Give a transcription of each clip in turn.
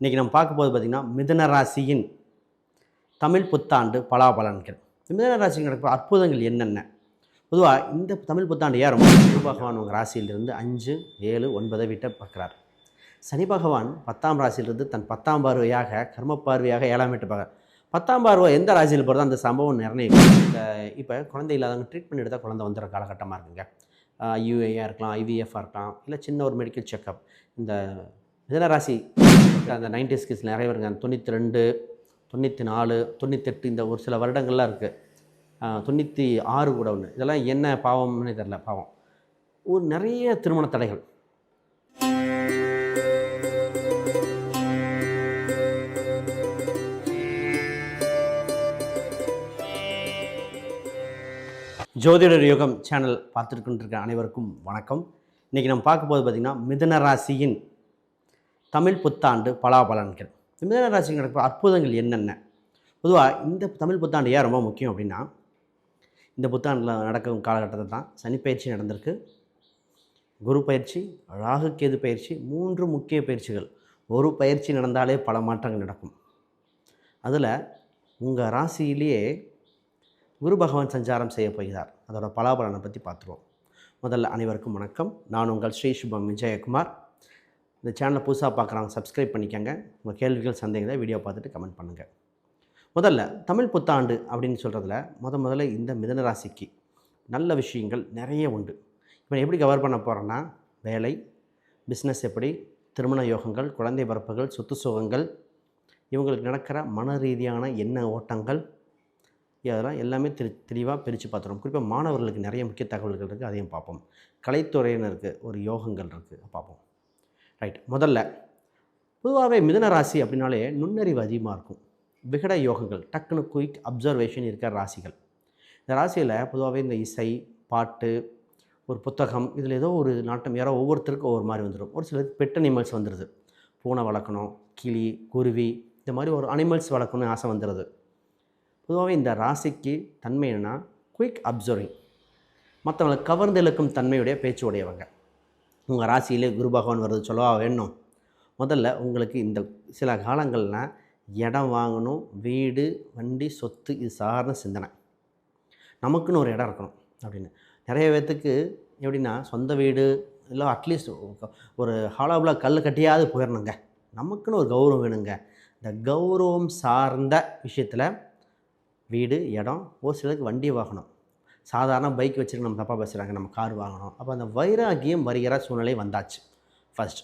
இன்றைக்கி நம்ம பார்க்க போது பார்த்திங்கன்னா மிதன ராசியின் தமிழ் புத்தாண்டு பலாபலன்கள். மிதன ராசிக்கு நடக்கிற அற்புதங்கள் என்னென்ன? பொதுவாக இந்த தமிழ் புத்தாண்டு ஏறும் குரு பகவான் உங்கள் ராசியிலிருந்து அஞ்சு ஏழு ஒன்பதை வீட்டை பார்க்குறார். சனி பகவான் பத்தாம் ராசியிலிருந்து தன் பத்தாம் பார்வையாக கர்ம பார்வையாக ஏழாம் வீட்டு பார்க்குறார். பத்தாம் பார்வை எந்த ராசியில் போகிறதோ அந்த சம்பவம் நிர்ணயிக்கும் இந்த இப்போ குழந்தை இல்லாதவங்க ட்ரீட்மெண்ட் எடுத்தால் குழந்தை வந்துடுற காலகட்டமாக இருக்குங்க. யூஏஆ இருக்கலாம் ஐவிஎஃப்ஆ இருக்கலாம் இல்லை சின்ன ஒரு மெடிக்கல் செக்கப் இந்த மிதனராசி அந்த நைன்டி ஸ்கிஸ் நிறைய வருங்க தொண்ணூற்றி ரெண்டு தொண்ணூற்றி நாலு தொண்ணூத்தெட்டு இந்த ஒரு சில வருடங்கள்லாம் இருக்குது தொண்ணூற்றி ஆறு கூட ஒன்று இதெல்லாம் என்ன பாவம்னு தெரில பாவம். ஒரு நிறைய திருமண தடைகள். ஜோதிடர் யுகம் சேனல் பார்த்துருக்கின்ற அனைவருக்கும் வணக்கம். இன்றைக்கி நம்ம பார்க்க போது பார்த்திங்கன்னா மிதன ராசியின் தமிழ் புத்தாண்டு பலாபலன்கள். மிதன ராசிக்கு நடக்கிற அற்புதங்கள் என்னென்ன? பொதுவாக இந்த தமிழ் புத்தாண்டு ஏன் ரொம்ப முக்கியம் அப்படின்னா இந்த புத்தாண்டில் நடக்கும் காலகட்டத்தில் தான் சனிப்பயிற்சி நடந்திருக்கு. குரு பயிற்சி ராகு கேது பயிற்சி மூன்று முக்கிய பயிற்சிகள். ஒரு பயிற்சி நடந்தாலே பல மாற்றங்கள் நடக்கும். அதில் உங்கள் ராசியிலேயே குரு பகவான் சஞ்சாரம் செய்ய போகிறார். அதோட பலாபலனை பற்றி பார்த்துருவோம். முதல்ல அனைவருக்கும் வணக்கம். நான் உங்கள் ஸ்ரீ சுபம் விஜயகுமார். இந்த சேனலை புதுசாக பார்க்குறாங்க சப்ஸ்கிரைப் பண்ணிக்கோங்க. உங்கள் கேள்விகள் சந்தேகங்களை வீடியோ பார்த்துட்டு கமெண்ட் பண்ணுங்கள் முதல்ல தமிழ் புத்தாண்டு அப்படின்னு சொல்கிறதுல முத முதல்ல இந்த மிதனராசிக்கு நல்ல விஷயங்கள் நிறைய உண்டு. இப்போ எப்படி கவர் பண்ண போகிறேன்னா வேலை பிஸ்னஸ் எப்படி திருமண யோகங்கள் குழந்தை பிறப்புகள் சொத்து சுகங்கள் இவங்களுக்கு நடக்கிற மன ரீதியான எண்ண ஓட்டங்கள் அதெல்லாம் எல்லாமே தெரி தெளிவாக பிரித்து பார்த்துருவோம். குறிப்பாக மாணவர்களுக்கு நிறைய முக்கிய தகவல்கள் இருக்குது அதையும் பார்ப்போம். கலைத்துறையினருக்கு ஒரு யோகங்கள் இருக்குது பார்ப்போம். ரைட் முதல்ல பொதுவாகவே மிதன ராசி அப்படின்னாலே நுண்ணறிவு அதிகமாக இருக்கும். விகட யோகங்கள் டக்குனு குயிக் அப்சர்வேஷன் இருக்கிற ராசிகள். இந்த ராசியில் பொதுவாகவே இந்த இசை பாட்டு ஒரு புத்தகம் இதில் ஏதோ ஒரு நாட்டம் யாரோ ஒவ்வொருத்தருக்கும் ஒவ்வொரு மாதிரி வந்துடும். ஒரு சிலருக்கு பெட் அனிமல்ஸ் வந்துடுது பூனை வளர்க்கணும் கிளி குருவி இந்த மாதிரி ஒரு அனிமல்ஸ் வளர்க்கணும்னு ஆசை வந்துடுது பொதுவாகவே இந்த ராசிக்கு தன்மை என்னென்னா குயிக் அப்சர்விங் மற்றவங்களை கவர்ந்து இழுக்கும் தன்மையுடைய பேச்சு உடையவங்க. உங்கள் ராசியிலே குரு பகவான் வருது சொல்லவா வேணும்? முதல்ல உங்களுக்கு இந்த சில காலங்களில் இடம் வாங்கணும் வீடு வண்டி சொத்து இது சார்ந்த சிந்தனை. நமக்குன்னு ஒரு இடம் இருக்கணும் அப்படின்னு. நிறைய பேர்த்துக்கு எப்படின்னா சொந்த வீடு இல்லை அட்லீஸ்ட் ஒரு ஹாலோவில் கல் கட்டியாவது போயிடணுங்க நமக்குன்னு ஒரு கௌரவம் வேணுங்க. இந்த கௌரவம் சார்ந்த விஷயத்தில் வீடு இடம் ஒரு சிலருக்கு வண்டி வாங்கணும். சாதாரண பைக் வச்சுட்டு நம்ம தப்பாக பேசுகிறாங்க நம்ம கார் வாங்கணும். அப்போ அந்த வைராகியம் வருகிற சூழ்நிலை வந்தாச்சு. ஃபர்ஸ்ட்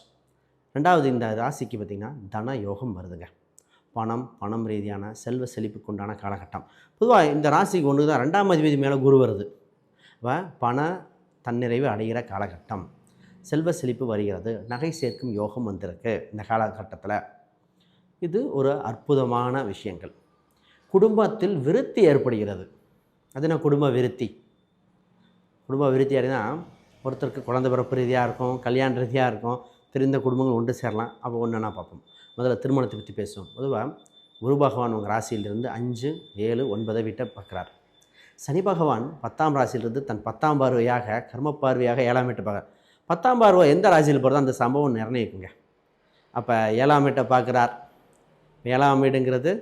ரெண்டாவது இந்த ராசிக்கு பார்த்திங்கன்னா தன யோகம் வருதுங்க. பணம் பணம் ரீதியான செல்வ செழிப்புக்கு உண்டான காலகட்டம். பொதுவாக இந்த ராசிக்கு ஒன்று தான் ரெண்டாம் அதிபதி மேலே குரு வருது. இப்போ பண தன்னிறைவு அடைகிற காலகட்டம். செல்வ செழிப்பு வருகிறது. நகை சேர்க்கும் யோகம் வந்திருக்கு இந்த காலகட்டத்தில். இது ஒரு அற்புதமான விஷயங்கள். குடும்பத்தில் விருத்தி ஏற்படுகிறது. அது என்ன குடும்ப விருத்தி? குடும்ப விருத்தி அப்படின்னா ஒருத்தருக்கு குழந்தை பிறப்பு ரீதியாக இருக்கும் கல்யாண ரீதியாக இருக்கும் தெரிந்த குடும்பங்கள் ஒன்று சேரலாம். அப்போ ஒன்றுனா பார்ப்போம்? முதல்ல திருமணத்தை பற்றி பேசுவோம். பொதுவாக குரு பகவான் உங்கள் ராசியிலிருந்து அஞ்சு ஏழு ஒன்பதை வீட்டை பார்க்குறார். சனி பகவான் பத்தாம் ராசியிலிருந்து தன் பத்தாம் பார்வையாக கர்ம பார்வையாக ஏழாம் வீட்டை பார்க்குறார். பத்தாம் பார்வை எந்த ராசியில் போகிறதோ அந்த சம்பவம் நிர்ணயிக்குங்க. அப்போ ஏழாம் வீட்டை பார்க்குறார். ஏழாம் வீடுங்கிறது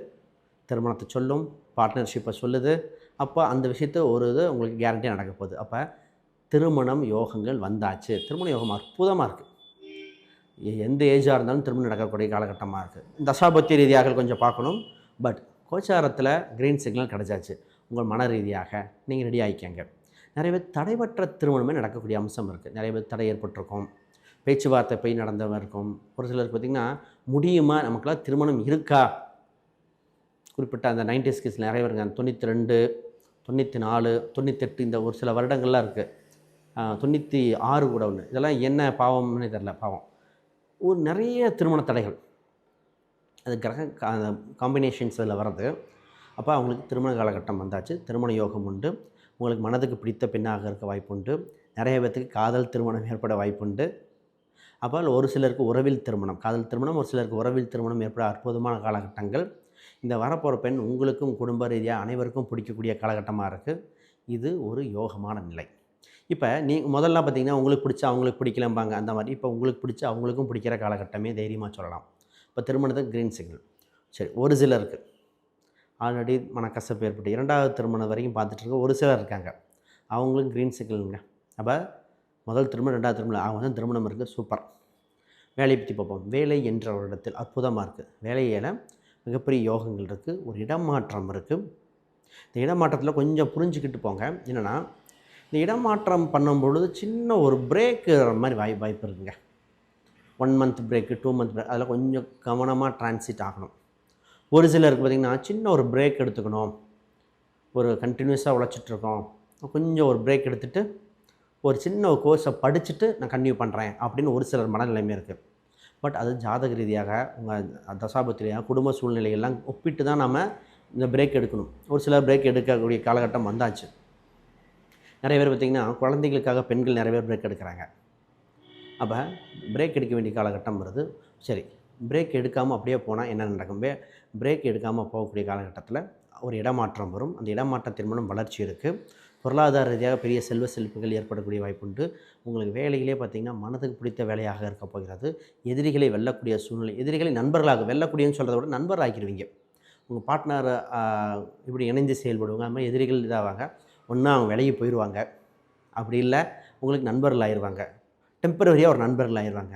திருமணத்தை சொல்லும் பார்ட்னர்ஷிப்பை சொல்லுது அப்போ அந்த விஷயத்த ஒரு இது உங்களுக்கு கேரண்டியாக நடக்க போகுது. அப்போ திருமணம் யோகங்கள் வந்தாச்சு. திருமண யோகம் அற்புதமாக இருக்குது எந்த ஏஜாக இருந்தாலும் திருமணம் நடக்கக்கூடிய காலகட்டமாக இருக்குது தசாபத்தி ரீதியாக கொஞ்சம் பார்க்கணும். பட் கோச்சாரத்தில் க்ரீன் சிக்னல் கிடச்சாச்சு. உங்கள் மன ரீதியாக நீங்கள் ரெடி ஆகிக்கங்க நிறைய பேர் தடைபற்ற திருமணமே நடக்கக்கூடிய அம்சம் இருக்குது நிறைய பேர் தடை ஏற்பட்டிருக்கும். பேச்சுவார்த்தை போய் நடந்தவன் இருக்கும். ஒரு சிலருக்கு பார்த்திங்கன்னா முடியுமா? நமக்கெல்லாம் திருமணம் இருக்கா? குறிப்பிட்ட அந்த நைன்டி ஸ்கிஸ் நிறைய வருங்க தொண்ணூற்றி ரெண்டு தொண்ணூற்றி நாலு தொண்ணூத்தெட்டு இந்த ஒரு சில வருடங்கள்லாம் இருக்குது தொண்ணூற்றி ஆறு கூட ஒன்று இதெல்லாம் என்ன பாவம்னு தெரில பாவம். ஒரு நிறைய திருமண தடைகள். அது கிரக காம்பினேஷன்ஸ் அதில் வர்றது. அப்போ அவங்களுக்கு திருமண காலகட்டம் வந்தாச்சு. திருமண யோகம் உண்டு. உங்களுக்கு மனதுக்கு பிடித்த பெண்ணாக இருக்க வாய்ப்புண்டு நிறைய பேர்த்துக்கு காதல் திருமணம் ஏற்பட வாய்ப்புண்டு அப்போ ஒரு சிலருக்கு உறவில் திருமணம் காதல் திருமணம் ஒரு சிலருக்கு உறவில் திருமணம் ஏற்பட அற்புதமான காலகட்டங்கள். இந்த வரப்போகிற பெண் உங்களுக்கும் குடும்ப ரீதியாக அனைவருக்கும் பிடிக்கக்கூடிய காலகட்டமாக இருக்குது இது ஒரு யோகமான நிலை. இப்போ நீ முதல்ல பார்த்தீங்கன்னா உங்களுக்கு பிடிச்ச அவங்களுக்கு பிடிக்கலம்பாங்க. அந்த மாதிரி. இப்போ உங்களுக்கு பிடிச்ச அவங்களுக்கும் பிடிக்கிற காலகட்டமே தைரியமாக சொல்லலாம். இப்போ திருமணத்துக்கு க்ரீன் சிக்னல் சரி ஒரு சிலருக்கு ஆல்ரெடி மனக்கசப்பு ஏற்பட்டு இரண்டாவது திருமணம் வரைக்கும் பார்த்துட்டு இருக்க ஒரு சிலர் இருக்காங்க. அவங்களும் க்ரீன் சிக்னலுங்க அப்போ முதல் திருமணம் ரெண்டாவது திருமணம் அவங்க வந்து திருமணம் இருக்குது சூப்பர். வேலையை பற்றி பார்ப்போம். வேலை என்ற ஒரு இடத்தில் அற்புதமாக இருக்குது வேலையில் மிகப்பெரிய யோகங்கள் இருக்குது ஒரு இடமாற்றம் இருக்குது இந்த இடமாற்றத்தில் கொஞ்சம் புரிஞ்சுக்கிட்டு போங்க. என்னென்னா இந்த இடமாற்றம் பண்ணும் பொழுது சின்ன ஒரு பிரேக்கு மாதிரி வாய் வாய்ப்பு இருக்குங்க. One month break two month break அதில் கொஞ்சம் கவனமாக டிரான்சிட் ஆகணும். ஒரு சிலருக்கு பார்த்திங்கன்னா சின்ன ஒரு பிரேக் எடுத்துக்கணும். ஒரு கண்டினியூஸாக உழைச்சிட்ருக்கோம் கொஞ்சம் ஒரு பிரேக் எடுத்துகிட்டு ஒரு சின்ன ஒரு கோர்ஸை படிச்சுட்டு நான் கண்டினியூ பண்ணுறேன் அப்படின்னு ஒரு சிலர் மனநிலைமை இருக்குது பட் அது ஜாதக ரீதியாக உங்கள் தசாபத்தி குடும்ப சூழ்நிலையெல்லாம் ஒப்பிட்டு தான் நம்ம இந்த பிரேக் எடுக்கணும். ஒரு சிலர் பிரேக் எடுக்கக்கூடிய காலகட்டம் வந்தாச்சு. நிறைய பேர் பார்த்திங்கன்னா குழந்தைகளுக்காக பெண்கள் நிறைய பேர் பிரேக் எடுக்கிறாங்க. அப்போ பிரேக் எடுக்க வேண்டிய காலகட்டம் வருது. சரி பிரேக் எடுக்காமல் அப்படியே போனால் என்ன நடக்கும்? பிரேக் எடுக்காமல் போகக்கூடிய காலகட்டத்தில் ஒரு இடமாற்றம் வரும். அந்த இடமாற்றத்தின் மூலம் வளர்ச்சி இருக்குது பொருளாதார ரீதியாக பெரிய செல்வ செழிப்புகள் ஏற்படக்கூடிய வாய்ப்புண்டு. உங்களுக்கு வேலையிலே பார்த்திங்கன்னா மனதுக்கு பிடித்த வேலையாக இருக்க போகிறது. எதிரிகளை வெல்லக்கூடிய சூழ்நிலை எதிரிகளை நண்பர்களாக வெல்லக்கூடியன்னு சொல்கிறத விட நண்பர் ஆக்கிடுவீங்க உங்கள் பார்ட்னர் இப்படி இணைந்து செயல்படுவாங்க. அது மாதிரி எதிரிகள் இதாவாங்க. ஒன்றா அவங்க விலகி போயிடுவாங்க அப்படி இல்லை உங்களுக்கு நண்பர்கள் ஆயிடுவாங்க டெம்பரவரியாக ஒரு நண்பர்கள் ஆயிடுவாங்க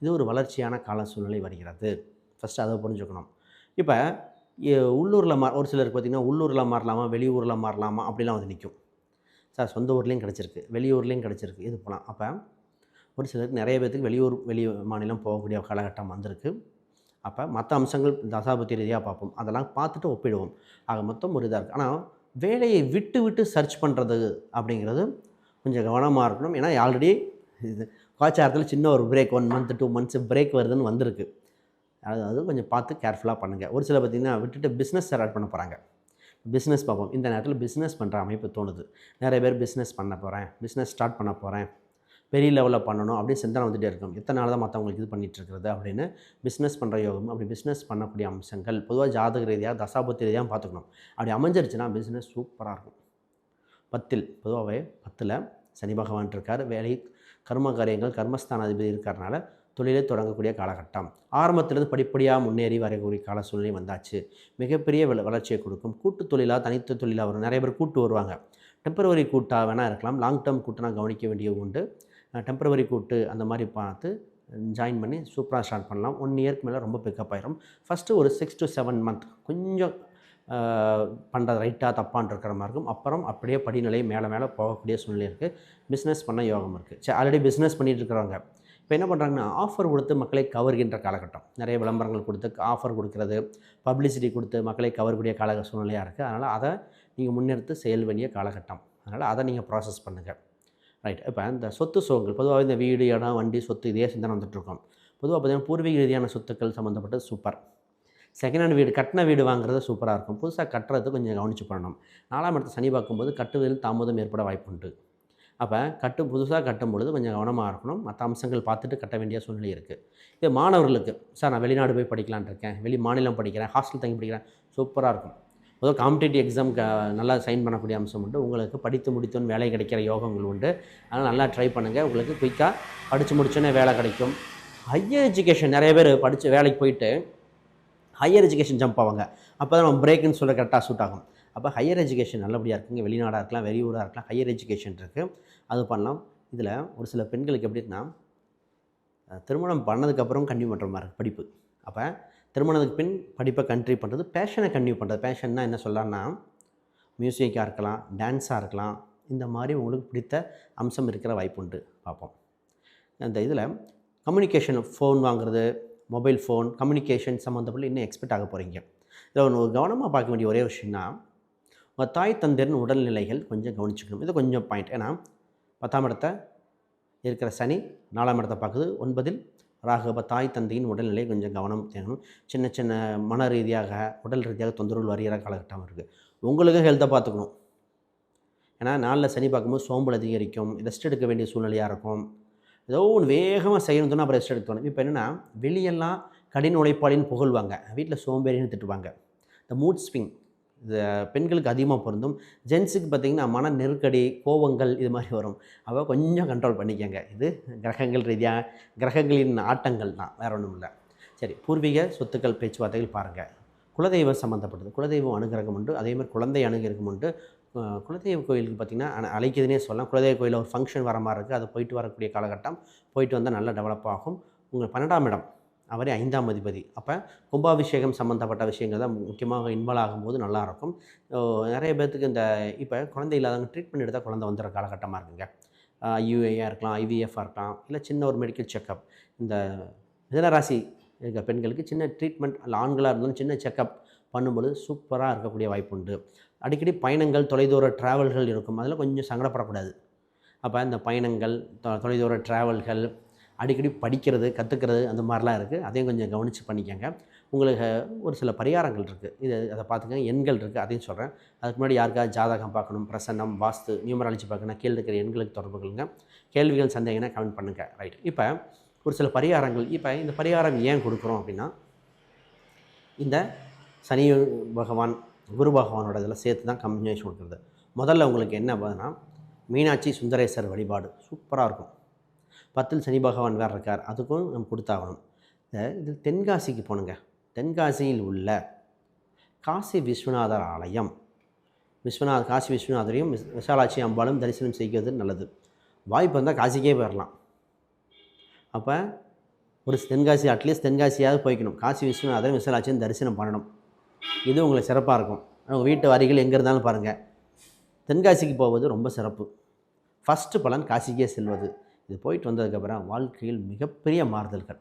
இது ஒரு வளர்ச்சியான கால சூழ்நிலை வருகிறது. ஃபஸ்ட்டு அதை புரிஞ்சுக்கணும். இப்போ உள்ளூரில் மா ஒரு சிலருக்கு பார்த்திங்கன்னா உள்ளூரில் மாறலாமா வெளியூரில் மாறலாமா அப்படிலாம் வந்து நிற்கும் சார் சொந்த ஊர்லேயும் கிடச்சிருக்கு. வெளியூர்லேயும் கிடச்சிருக்கு. இது போகலாம் அப்போ ஒரு சிலருக்கு நிறைய பேர்த்துக்கு வெளியூர் வெளி மாநிலம் போகக்கூடிய காலகட்டம் வந்திருக்கு. அப்போ மற்ற அம்சங்கள் தசாபத்தி ரீதியாக பார்ப்போம். அதெல்லாம் பார்த்துட்டு ஒப்பிடுவோம். ஆக மொத்தம் ஒரு இதாக இருக்குது ஆனால் வேலையை விட்டு விட்டு சர்ச் பண்ணுறது அப்படிங்கிறது கொஞ்சம் கவனமாக இருக்கணும். ஏன்னா ஆல்ரெடி இது கோச்சாரத்தில் சின்ன ஒரு break one month two months break வருதுன்னு வந்திருக்கு. அதாவது கொஞ்சம் பார்த்து கேர்ஃபுல்லாக பண்ணுங்கள் ஒரு சில பார்த்திங்கன்னா விட்டுட்டு பிஸ்னஸ் ஸ்டார்ட் பண்ண போகிறாங்க பிஸ்னஸ் பார்ப்போம். இந்த நேரத்தில் பிஸ்னஸ் பண்ணுற அமைப்பு தோணுது. நிறைய பேர் பிஸ்னஸ் பண்ண போகிறேன் பிஸ்னஸ் ஸ்டார்ட் பண்ண போகிறேன் பெரிய லெவலில் பண்ணணும் அப்படின்னு சிந்தனை வந்துகிட்டே இருக்கும். எத்தனை நாள் தான் மற்றவங்களுக்கு இது பண்ணிகிட்டு இருக்கிறது அப்படின்னு பிஸ்னஸ் பண்ணுற யோகம் அப்படி பிஸ்னஸ் பண்ணக்கூடிய அம்சங்கள் பொதுவாக ஜாதக ரீதியாக தசாபத்தி ரீதியாக பார்த்துக்கணும். அப்படி அமைஞ்சிருச்சுன்னா பிஸ்னஸ் சூப்பராக இருக்கும். பத்தில் பொதுவாகவே பத்தில் சனி பகவான் இருக்கார். வேலை கர்ம காரியங்கள் கர்மஸ்தானாதிபதி இருக்கிறனால தொழிலை தொடங்கக்கூடிய காலகட்டம். ஆரம்பத்திலிருந்து படிப்படியாக முன்னேறி வரக்கூடிய கால சூழ்நிலை வந்தாச்சு. மிகப்பெரிய வள வளர்ச்சியை கொடுக்கும். கூட்டு தொழிலாக தனித்த தொழிலாக வரும் நிறைய பேர் கூட்டு வருவாங்க. டெம்பரவரி கூட்டாக வேணால் இருக்கலாம். லாங் டேர்ம் கூட்டுனா கவனிக்க வேண்டிய உண்டு. டெம்பரவரி கூட்டு அந்த மாதிரி பார்த்து ஜாயின் பண்ணி சூப்பராக ஸ்டார்ட் பண்ணலாம். ஒன் இயர்க்கு மேலே ரொம்ப பிக்கப் ஆயிரும். ஃபஸ்ட்டு ஒரு சிக்ஸ் டு செவன் மந்த் கொஞ்சம் பண்ணுறது ரைட்டாக தப்பான் இருக்கிற மாதிரி இருக்கும். அப்புறம் அப்படியே படிநிலை மேலே மேலே போகக்கூடிய சூழ்நிலை இருக்குது பிஸ்னஸ் பண்ண யோகம் இருக்குது சரி ஆல்ரெடி பிஸ்னஸ் பண்ணிகிட்டு இருக்கிறவங்க. இப்போ என்ன பண்ணுறாங்கன்னா ஆஃபர் கொடுத்து மக்களை கவர்கின்ற காலகட்டம். நிறைய விளம்பரங்கள் கொடுத்து ஆஃபர் கொடுக்கறது பப்ளிசிட்டி கொடுத்து மக்களை கவரக்கூடிய கால சூழ்நிலையாக இருக்குது அதனால் அதை நீங்கள் முன்னெடுத்து செயல் வேண்டிய காலகட்டம். அதனால் அதை நீங்கள் ப்ராசஸ் பண்ணுங்கள் ரைட் இப்போ இந்த சொத்து சோகங்கள் பொதுவாக இந்த வீடு இடம் வண்டி சொத்து இதே சிந்தனை வந்துட்டுருக்கோம் பொதுவாக பார்த்தீங்கன்னா பூர்வீக ரீதியான சொத்துக்கள் சம்மந்தப்பட்டது சூப்பர் செகண்ட் ஹேண்ட் வீடு கட்டின வீடு வாங்குறது சூப்பராக இருக்கும். புதுசாக கட்டுறது கொஞ்சம் கவனித்து பண்ணணும். நாலாம் இடத்த சனி பார்க்கும்போது கட்டுவதில் தாமதம் ஏற்பட வாய்ப்புண்டு. அப்போ கட்டும் புதுசாக கட்டும் பொழுது கொஞ்சம் கவனமாக இருக்கணும். மற்ற அம்சங்கள் பார்த்துட்டு கட்ட வேண்டிய சூழ்நிலை இருக்குது இது மாணவர்களுக்கு சார் நான் வெளிநாடு போய் படிக்கலான் இருக்கேன். வெளி மாநிலம் படிக்கிறேன். ஹாஸ்டல் தங்கி படிக்கிறேன். சூப்பராக இருக்கும். முதல் காம்படிட்டிவ் எக்ஸாம் நல்லா சைன் பண்ணக்கூடிய அம்சம் உண்டு. உங்களுக்கு படித்து முடித்தோன்னு வேலை கிடைக்கிற யோகங்கள் உண்டு. அதனால் நல்லா ட்ரை பண்ணுங்கள் உங்களுக்கு குயிக்காக படித்து முடிச்சோன்னே வேலை கிடைக்கும். ஹையர் எஜுகேஷன் நிறைய பேர் படித்து வேலைக்கு போயிட்டு ஹையர் எஜுகேஷன் ஜம்ப் ஆவாங்க. அப்போ தான் நம்ம பிரேக்குன்னு சொல்ல கரெக்டாக சூட் ஆகும். அப்போ ஹையர் எஜுகேஷன் நல்லபடியாக இருக்குங்க. வெளிநாடாக இருக்கலாம் வெளியூராக இருக்கலாம் ஹையர் எஜுகேஷன் இருக்குது அது பண்ணலாம். இதில் ஒரு சில பெண்களுக்கு எப்படின்னா அஹ், திருமணம் பண்ணதுக்கப்புறம் கன்டினியூ பண்ணுற மாதிரி படிப்பு. அப்போ திருமணத்துக்கு பின் படிப்பை கண்டினியூ பண்ணுறது பேஷனை கன்டினியூ பண்ணுறது பேஷன்னா என்ன சொல்லலாம்னா மியூசிக்காக இருக்கலாம் டான்ஸாக இருக்கலாம் இந்த மாதிரி உங்களுக்கு பிடித்த அம்சம் இருக்கிற வாய்ப்பு உண்டு. பார்ப்போம். அந்த இதில் கம்யூனிகேஷன் ஃபோன் வாங்குறது மொபைல் ஃபோன் கம்யூனிகேஷன் சம்மந்தப்பட்ட இன்னும் எக்ஸ்பெக்ட் ஆக போகிறீங்க இதில் ஒன்று கவனமாக பார்க்க வேண்டிய ஒரே விஷயம்னா தாய் தந்தையரின் உடல்நிலைகள் கொஞ்சம் கவனிச்சுக்கணும். இது கொஞ்சம் பாயிண்ட் ஏன்னா பத்தாம் இடத்த இருக்கிற சனி நாலாம் இடத்தை பார்க்குது. ஒன்பதில் ராகவ தாய் தந்தையின் உடல்நிலை கொஞ்சம் கவனம் தேங்கணும் சின்ன சின்ன மன ரீதியாக உடல் ரீதியாக தொந்தரவுகள் வருகிற காலகட்டம் இருக்குது உங்களுக்கும் ஹெல்த்தை பார்த்துக்கணும். ஏன்னா நாளில் சனி பார்க்கும்போது சோம்பல் அதிகரிக்கும். ரெஸ்ட் எடுக்க வேண்டிய சூழ்நிலையாக இருக்கும். ஏதோ ஒன்று வேகமாக செய்யணும் தோணும் அப்புறம் ரெஸ்ட் எடுக்கணும் இப்போ என்னென்னா வெளியெல்லாம் கடின உழைப்பாளின்னு புகழ்வாங்க. வீட்டில் சோம்பேறின்னு திட்டுவாங்க. இந்த மூட் ஸ்விங் பெண்களுக்கு அதிகமாக பொருந்தும். ஜென்ஸுக்கு பார்த்திங்கன்னா மன நெருக்கடி கோவங்கள் இது மாதிரி வரும். அப்போ கொஞ்சம் கண்ட்ரோல் பண்ணிக்கங்க. இது கிரகங்கள் ரீதியாக கிரகங்களின் ஆட்டங்கள் தான். வேறு ஒன்றும் இல்லை. சரி பூர்வீக சொத்துக்கள் பேச்சுவார்த்தைகள் பாருங்கள் குலதெய்வம் சம்மந்தப்பட்டது குலதெய்வம் அனுகிரகம் உண்டு. அதே மாதிரி குழந்தை அனுகிரகம் உண்டு. குலதெய்வ கோயிலுக்கு பார்த்திங்கன்னா அன- அழைக்குதுன்னே சொல்லலாம். குலதெய்வ கோயிலில் ஒரு ஃபங்க்ஷன் வர மாதிரி இருக்குது அது போயிட்டு வரக்கூடிய காலகட்டம் போயிட்டு வந்தால் நல்லா டெவலப் ஆகும். உங்கள் பன்னெண்டாம் இடம். அவரே ஐந்தாம் அதிபதி. அப்போ கும்பாபிஷேகம் சம்மந்தப்பட்ட விஷயங்கள் தான் முக்கியமாக இன்வால்வ் ஆகும்போது நல்லாயிருக்கும் நிறைய பேர்த்துக்கு இந்த இப்போ குழந்தை இல்லாதவங்க ட்ரீட்மெண்ட் எடுத்தால் குழந்தை வந்துடுற காலகட்டமாக இருக்குங்க. யூஏஆ இருக்கலாம் ஐவிஎஃப்ஆ இருக்கலாம் இல்லை சின்ன ஒரு மெடிக்கல் செக்கப் இந்த மிதனராசி இருக்க பெண்களுக்கு சின்ன ட்ரீட்மெண்ட் இல்லை ஆண்களாக இருந்தாலும் சின்ன செக்கப் பண்ணும்பொழுது சூப்பராக இருக்கக்கூடிய வாய்ப்பு உண்டு. அடிக்கடி பயணங்கள் தொலைதூர ட்ராவல்கள் இருக்கும். அதில் கொஞ்சம் சங்கடப்படக்கூடாது. அப்போ இந்த பயணங்கள் தொலைதூர ட்ராவல்கள் அடிக்கடி படிக்கிறது கற்றுக்கிறது அந்த மாதிரிலாம் இருக்குது அதையும் கொஞ்சம் கவனித்து பண்ணிக்கோங்க. உங்களுக்கு ஒரு சில பரிகாரங்கள் இருக்குது இது அதை பார்த்துக்கங்க. எண்கள் இருக்குது அதையும் சொல்கிறேன் அதுக்கு முன்னாடி யாருக்காவது ஜாதகம் பார்க்கணும் பிரசன்னம் வாஸ்து நியூமராலஜி பார்க்கணும் கீழே இருக்கிற எண்களுக்கு தொடர்பு கொள்ளுங்க. கேள்விகள் சந்தேகம்னா கமெண்ட் பண்ணுங்கள் ரைட் இப்போ ஒரு சில பரிகாரங்கள். இப்போ இந்த பரிகாரம் ஏன் கொடுக்குறோம் அப்படின்னா இந்த சனி பகவான் குரு பகவானோட இதில் சேர்த்து தான் கம்பினேஷன் கொடுக்குறது. முதல்ல உங்களுக்கு என்ன பார்த்தீங்கன்னா மீனாட்சி சுந்தரேஸ்வர் வழிபாடு. சூப்பராக இருக்கும். பத்தில் சனி பகவான் வேறு இருக்கார் அதுக்கும் நம்ம கொடுத்தாகணும். இது தென்காசிக்கு போகணுங்க தென்காசியில் உள்ள காசி விஸ்வநாதர் ஆலயம். விஸ்வநாத் காசி விஸ்வநாதரையும் விஸ்- விசாலாட்சி அம்பாலும் தரிசனம் செய்கிறது நல்லது. வாய்ப்பு வந்தால் காசிக்கே போயிடலாம் அப்போ ஒரு தென்காசி அட்லீஸ்ட் தென்காசியாவது போய்க்கணும். காசி விஸ்வநாதரும் விசாலாட்சியும் தரிசனம் பண்ணணும். இது உங்களுக்கு சிறப்பாக இருக்கும். உங்கள் வீட்டு வரிகள் எங்கே இருந்தாலும் பாருங்கள் தென்காசிக்கு போவது ரொம்ப சிறப்பு. ஃபஸ்ட்டு பலன் காசிக்கே செல்வது. இது போயிட்டு வந்ததுக்கப்புறம் வாழ்க்கையில் மிகப்பெரிய மாறுதல்கள்.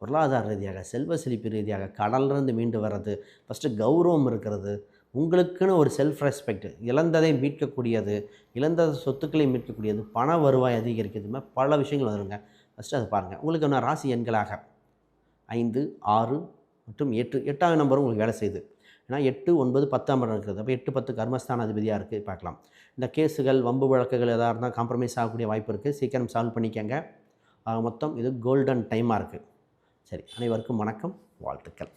பொருளாதார ரீதியாக செல்வ செழிப்பு ரீதியாக கடல்லேருந்து மீண்டு வர்றது ஃபஸ்ட்டு கௌரவம் இருக்கிறது உங்களுக்குன்னு ஒரு செல்ஃப் ரெஸ்பெக்ட் இழந்ததை மீட்கக்கூடியது இழந்த சொத்துக்களை மீட்கக்கூடியது பண வருவாய் அதிகரிக்கிறது பல விஷயங்கள் வருங்க ஃபஸ்ட்டு அதை பாருங்கள் உங்களுக்கு என்ன ராசி எண்களாக? ஐந்து ஆறு மற்றும் எட்டு. எட்டாவது நம்பரும் உங்களுக்கு வேலை செய்யுது. ஏன்னா எட்டு ஒன்பது பத்தாம் இடம் இருக்குது அப்போ எட்டு பத்து கர்மஸ்தான அதிபதியாக இருக்குது பார்க்கலாம். இந்த கேஸுகள் வம்பு வழக்குகள் எதாக இருந்தால் காம்ப்ரமைஸ் ஆகக்கூடிய வாய்ப்பு இருக்குது சீக்கிரம் சால்வ் பண்ணிக்கங்க. மொத்தம் இது கோல்டன் டைமாக இருக்குது சரி அனைவருக்கும் வணக்கம். வாழ்த்துக்கள்.